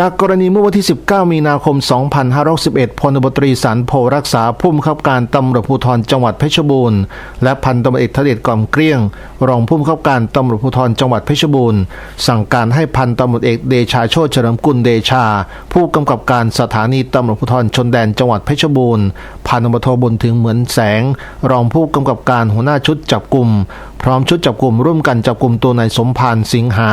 จากกรณีเมื่อวันที่ 19 มีนาคม 2561พลตบตรีสันโพรักษาผู้บังคับการตำรวจภูธรจังหวัดเพชรบูรณ์ และพันตำรวจเอกทเดชกล่อมเกลี้ยง รองผู้บังคับการตำรวจภูธรจังหวัดเพชรบูรณ์ สั่งการให้พันตำรวจเอกเดชาโชติเฉลิมกุลเดชา ผู้กำกับการสถานีตำรวจภูธรชนแดนจังหวัดเพชรบูรณ์พันตำรวจโทบุญถึงเหมือนแสง รองผู้กำกับการหัวหน้าชุดจับกลุ่มพร้อมชุดจับกลุ่มร่วมกันจับกลุ่มตัวนายสมพานสิงหา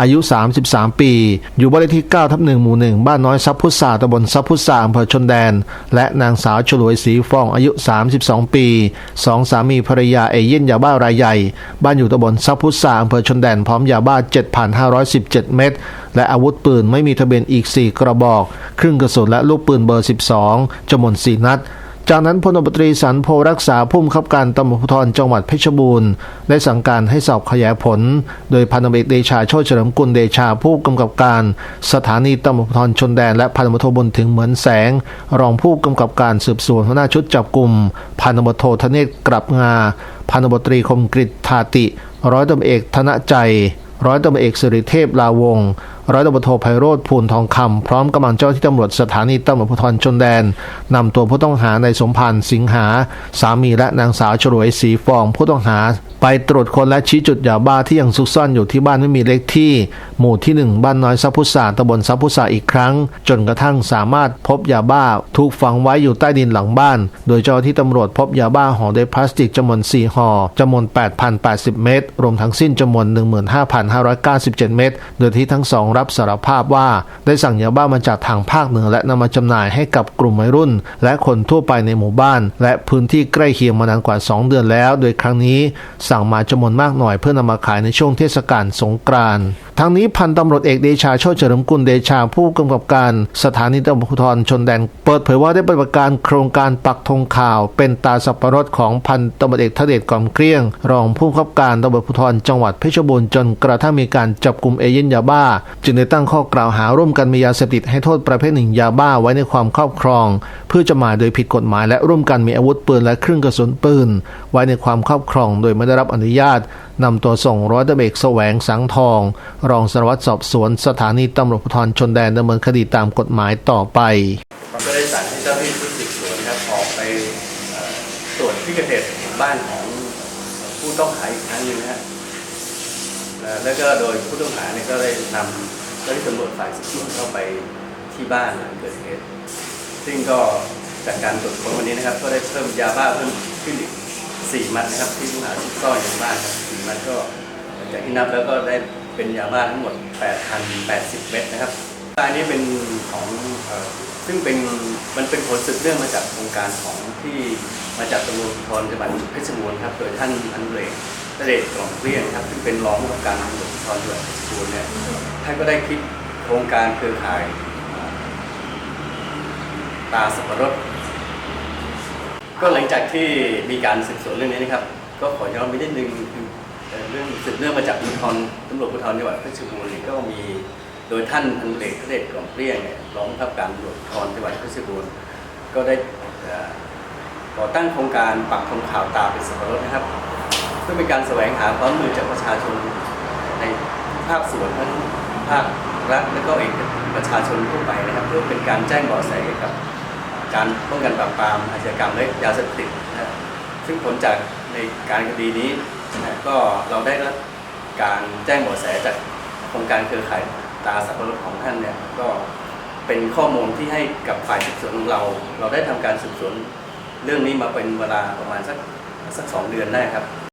อายุ 33 ปี อยู่บ้านเลขที่9ทับ1หมู่ 1 บ้านน้อยซับพุทธาตำบลซับพุทธาอำเภอชนแดน และนางสาวฉลวยศรีฟองอายุ 32 ปีสองสามีภรรยาเอเย่นยาบ้ารายใหญ่ บ้านอยู่ตำบลซับพุทธาอำเภอชนแดน พร้อมยาบ้า 7,517 เม็ดและอาวุธปืนไม่มีทะเบียนอีก 4 กระบอกเครื่องกระสุนและลูกปืนเบอร์ 12จำนวน4นัด จากนั้นพลตรีสันโพรักษาผู้บังคับการตำรวจภูธรจังหวัดเพชรบูรณ์ได้สั่งการให้สอบขยายผล โดยพันตำรวจเดชาโชติเฉลิมกุลเดชาผู้กำกับการ สถานีตำรวจภูธรชนแดนและพันตำรวจโทบุญถึงเหมือนแสง รองผู้กำกับการสืบสวนหัวหน้าชุดจับกลุ่มพันตำรวจโทธเนศกลับงา พันตำรวจตรีคมกริตทาติ ร้อยตำรวจเอกธนใจ ร้อยตำรวจเอกสิริเทพลาวง ร้อยตำรวจโทไพโรธภูลทองคำพร้อมกำลังเจ้าที่ตำรวจสถานีตำรวจภูธรชนแดนนำตัวผู้ต้องหาในสมพันธ์สิงหา สามีและนางสาวฉลวยศรีฟอง ผู้ต้องหา ไปตรวจคนและชี้จุดยาบ้าที่ยังซุกซ่อนอยู่ที่บ้านไม่มีเลขที่ หมู่ที่ 1 บ้านน้อยซับพุษาตำบลซับพุษาอีกครั้ง จนกระทั่งสามารถพบยาบ้าถูกฝังไว้อยู่ใต้ดินหลังบ้าน โดยเจ้าที่ตำรวจพบยาบ้าห่อด้วยพลาสติกจำนวน4ห่อจำนวน 8,080 เม็ดรวมทั้งสิ้นจำนวน 15,597 เม็ดโดยที่ทั้งสองรับสารภาพว่าได้สั่งยาบ้ามาจากทางภาคเหนือและนำมาจำหน่ายให้กับกลุ่มวัยรุ่น และคนทั่วไปในหมู่บ้าน และพื้นที่ใกล้เคียงมานานกว่า 2 เดือนแล้ว โดยครั้งนี้สั่งมาจำนวนมากหน่อยเพื่อนำมาขายในช่วงเทศกาลสงกรานต์ทั้งนี้พันตำรวจเอกเดชาโชติเฉลิมกุลเดชาผู้กำกับการสถานีตำรวจภูธรชนแดน เปิดเผยว่าได้ปฏิบัติการโครงการปักธงข่าว เป็นตาสับปะรดของพันตำรวจเอกทเดชกอมเกลี้ยง รองผู้กำกับการตำรวจภูธรจังหวัดเพชรบูรณ์จนกระทั่งมีการจับกลุ่มเอเย่นยาบ้าจึงได้ตั้งข้อกล่าวหาร่วมกันมียาเสพติดให้โทษประเภทหนึ่งยาบ้าไว้ในความครอบครอง เพื่อจำหน่ายโดยผิดกฎหมายและร่วมกันมีอาวุธปืนและเครื่องกระสุนปืน ไว้ในความครอบครองโดยไม่ได้รับอนุญาตนำตัวส่งร้อยตำรวจเอกแสวงสังทอง รองสารวัตรสอบสวน สถานีตำรวจภูธรชนแดนดำเนินคดีตามกฎหมายต่อไปมันก็ได้สั่งให้เจ้าหน้าที่ชุดสืบสวนะครับออกไปตรวจที่เกิดเหตุบ้านของผู้ต้องหาอีกครั้งหนึงนะฮะเอ่อ แล้วก็โดยผู้ต้องหาเนี่ยก็ได้นำเจ้าหน้าที่ตำรวจฝ่ายสืบสวนเข้าไปที่บ้านหลังเกิดเหตุ ซึ่งก็จากการตรวจค้นวันนี้นะครับ ก็ได้เพิ่มยาบ้าเพิ่มขึ้นอีกสี่มัดนะครับที่ผู้ต้องหาซุกซ่อนอยู่ในบ้านครับสี่มัดก็จากที่นับแล้วก็ได้เป็นยาบ้าทั้งหมด 8,080 เม็ดนะครับอันนี้เป็นของซึ่งเป็นมันเป็นผลสืบเนื่องมาจากโครงการของที่มาจากตำรวจภูธรจังหวัดเพชรบูรณ์ครับ โดยท่านพันเรก เดชกล่อมเกลี้ยงครับซึ่งเป็นรองผู้กำกับการตำรวจภูธรจังหวัดเพชรบูรณ์เนี่ยท่านก็ได้คิดโครงการเครือข่าย ตาสับปะรดก็หลังจากที่มีการสืบสวนเรื่องนี้นะครับ ก็ขอย้อนไปนิดนึงคือเรื่องสืบเนื่องมาจากภูธรตำรวจภูธรจังหวัดเพชรบูรณ์เนี่ยก็มีโดยท่านพันเอกเดชกล่อมเกลี้ยงเนี่ยรองผู้กำกับการตำรวจภูธรจังหวัดเพชรบูรณ์ก็ได้ต่อก่อตั้งโครงการปักธงข่าวตาเป็นสับปะรดนะครับ เพื่อเป็นการแสวงหาความมือจากประชาชนในภาคส่วนทั้งภาครัฐและก็เอกประชาชนทั่วไปนะครับ เพื่อเป็นการแจ้งเบาะแสเกี่ยวกับการป้องกันปราบปรามอาชญากรรมและยาเสพติดนะซึ่งผลจากในการคดีนี้นะก็เราได้รับการแจ้งเบาะแสจากโครงการเครือข่ายตาสับปะรดของท่านเนี่ยก็เป็นข้อมูลที่ให้กับฝ่ายสืบสวนของเรา เราได้ทำการสืบสวนเรื่องนี้มาเป็นเวลาประมาณสักสักสองเดือนได้ครับ